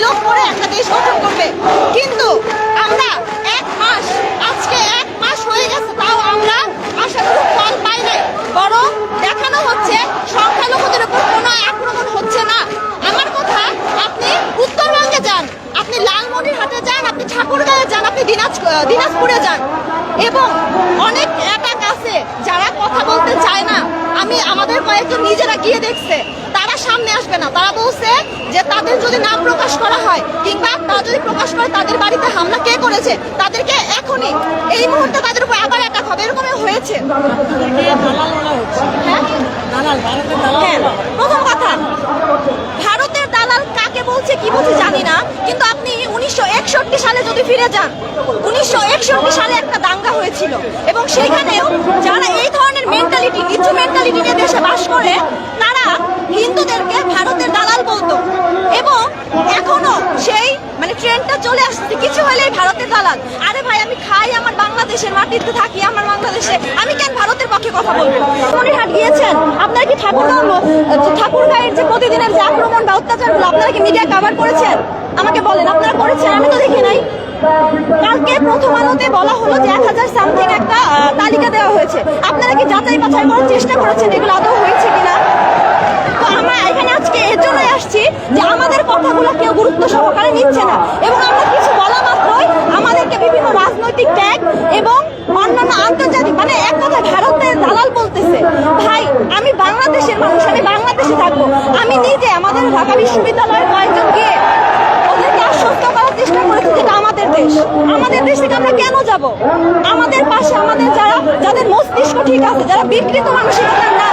বিলোপ করে একটা দেশ গঠন করবে। কিন্তু আমরা এক মাস, আজকে এক মাস হয়ে গেছে, তাও আমরা আশানুরূপ ফল পাই নাই। বরং দেখানো হচ্ছে, সংখ্যালঘুদের উপর কোনো আক্রমণ হচ্ছে না। আমার কথা, আপনি উত্তরবঙ্গে যান, আপনি লালমনিরহাটে যান, আপনি ঠাকুরগাঁয়ে যান, আপনি দিনাজ দিনাজপুরে যান। এবং অনেক অ্যাটাক আছে যারা কথা বলতে চায় না। আমি, আমাদের কয়েকজন নিজেরা গিয়ে দেখছে, তারা সামনে আসবে না। তারা বলছে যে তাদের যদি নাম প্রকাশ করা হয় কিংবা তারা যদি প্রকাশ করে তাদের বাড়িতে হামলা কে করেছে? তাদেরকে এখনই এই মুহূর্তে তাদের উপর আবার অ্যাটাক হবে। এরকমই হয়েছে। হ্যাঁ? হ্যাঁ, প্রথম কথা ভারতের দালাল কাকে বলছে কি বলছে জানি না কিন্তু আপনি উনিশশো একষট্টি সালে যদি ফিরে যান উনিশশো একষট্টি সালে একটা দাঙ্গা হয়েছিল। এবং সেইখানেও যারা এই ধরনের মেন্টালিটি নিচু মেন্টালিটি নিয়ে দেশে বাস করে তারা হিন্দুদেরকে ভারতের দালাল বলতো এবং এখনও সেই মানে ট্রেনটা চলে আসছে কিছু হলেই ভারতের দালাল। আরে ভাই, আমি খাই আমার বাংলাদেশের মাটিতে থাকি, আমার বাংলাদেশে। আমি কেন ভারতের পক্ষে কথা বলব? মনিরহাট গিয়েছেন? আপনারা কি ঠাকুরগাঁও ঠাকুরগাঁয়ের যে প্রতিদিনের যে আক্রমণ বা অত্যাচারগুলো, আপনারা কি মিডিয়া কভার করেছেন? আমাকে বলেন, আপনারা করেছেন? আমি তো দেখি নাই। কালকে প্রথম আলোতে বলা হলো যে এক হাজার সামথিং একটা তালিকা দেওয়া হয়েছে। আপনারা কি যাচাই বাছাই করার চেষ্টা করেছেন? এগুলো আদৌ হয়েছে কিনা? তো আমরা এখানে আজকে এর জন্যই আসছি যে আমাদের কথাগুলো কেউ গুরুত্ব সহকারে নিচ্ছে না। এবং আমরা কিছু বলা মাত্রই আমাদেরকে বিভিন্ন রাজনৈতিক ট্যাগ এবং অন্যান্য আন্তর্জাতিক মানে এক কথা ভারতের দালাল বলতেছে ভাই আমি বাংলাদেশের মানুষ, আমি বাংলাদেশে থাকব। আমি নিজে আমাদের ঢাকা বিশ্ববিদ্যালয়ের কয়েকজন গিয়ে ওদেরকে আশ্বস্ত করার চেষ্টা করেছি যেটা আমাদের দেশ। আমাদের দেশ থেকে আমরা কেন যাব? আমাদের পাশে আমাদের যারা, যাদের মস্তিষ্ক ঠিক আছে, যারা বিকৃত মানসিকতার না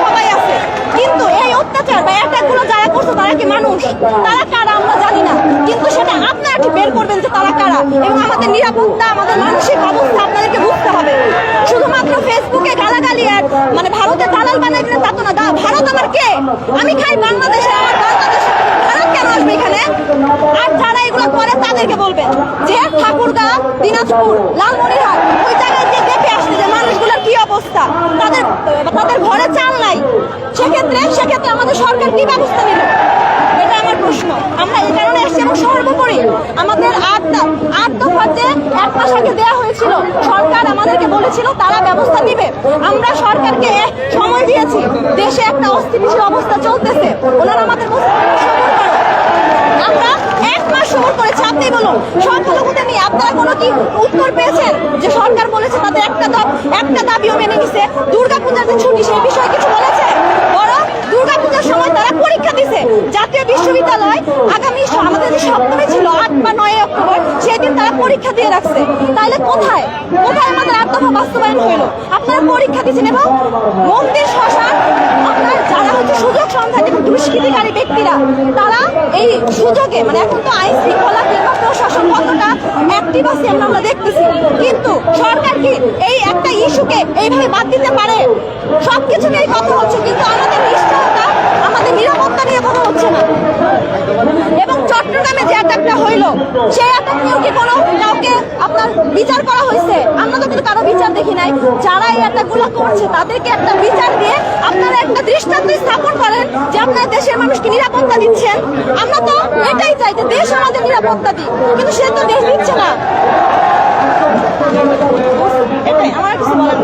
সবাই আছে। কিন্তু এই অত্যাচার বা অ্যাটাকগুলো যারা করছে, তারা কি মানুষ? তারা কারা আমরা জানি না। কিন্তু সেটা আপনারা বের করবেন যে তারা কারা? এবং আমাদের নিরাপত্তা, আমাদের মানসিক অবস্থা আপনাদেরকে বুঝতে হবে। শুধুমাত্র ফেসবুকে গালাগালি আর মানে ভারতের দালাল বানাই দিলেন তা তো না। ভারত আমার কে? আমি খাই বাংলাদেশে, আমার বাংলাদেশে। ভারত কেন আসবে এখানে? আর যারা এগুলো করে তাদেরকে বলবেন যে ঠাকুরগাঁ দিনাজপুর, লালমনিরহাট, ওই জায়গায় যে দেখে আসছে যে মানুষগুলোর কি অবস্থা। তাদের তাদের ঘরে চাল নাই। সেক্ষেত্রে সেক্ষেত্রে আমাদের সরকার কি ব্যবস্থা নিল এটা আমার প্রশ্ন। আমরা এই কারণে এসেছি এবং সর্বোপরি আমাদের দফা যে এক মাস আগে দেওয়া হয়েছিল। সরকার আমাদেরকে বলেছিল, তারা ব্যবস্থা নিবে। আমরা সরকারকে সময় দিয়েছি। দেশে একটা অস্থিতিশীল অবস্থা চলতেছে। ওনারা আমাদের। আমরা এক মাস সবর করেছি। আপনি বলুন সংখ্যালঘুদের নিয়ে আপনারা কোনো কি উত্তর পেয়েছেন? যে সরকার বলেছে তাদের একটা দাব একটা দাবিও মেনে নিছে। দুর্গাপূজার যে ছুটি, সেই বিষয়ে কিছু বলেছে? বরং দুর্গাপূজার সময় তারা পরীক্ষা দিছে। জাতীয় বিশ্ববিদ্যালয় আগামী আমাদের সপ্তমী ছিল আট বা নয় অক্টোবর তারা পরীক্ষা দিয়ে রাখছে। তাহলে কোথায়? কোথায় আমাদের দফা বাস্তবায়ন হইল? আপনারা পরীক্ষা দিচ্ছেন এবং মন্দির শ্মশান, আপনার যারা হচ্ছে সুযোগ সন্ধান এবং দুষ্কৃতিকারী ব্যক্তিরা, তারা এই সুযোগে মানে এখন তো আইন শৃঙ্খলা কিংবা প্রশাসন কতটা অ্যাক্টিভ আছে আমরা আমরা দেখতেছি কিন্তু সরকার কি এই একটা ইস্যুকে এইভাবে বাদ দিতে পারে সবকিছু নিয়ে কথা হচ্ছে কিন্তু আমাদের নিশ্চয়তা আমাদের নিরাপত্তা নিয়ে কথা হচ্ছে না এবং চট্টগ্রামে যে অ্যাটাকটা হইল। সেই অ্যাটাক নিয়েও কি কোনো কাউকে আপনার বিচার করা হয়েছে? আমরা তো কিন্তু কারও বিচার দেখি নাই। যারা এই অ্যাটাকগুলো করছে, তাদেরকে একটা বিচার দিয়ে আপনারা একটা দৃষ্টান্ত স্থাপন করেন যে আপনার দেশের মানুষকে নিরাপত্তা দিচ্ছেন। আমরা তো এটাই চাই যে দেশ আমাদের নিরাপত্তা দিই কিন্তু সে তো দেশ দিচ্ছে না। এটাই, আমার কিছু বলার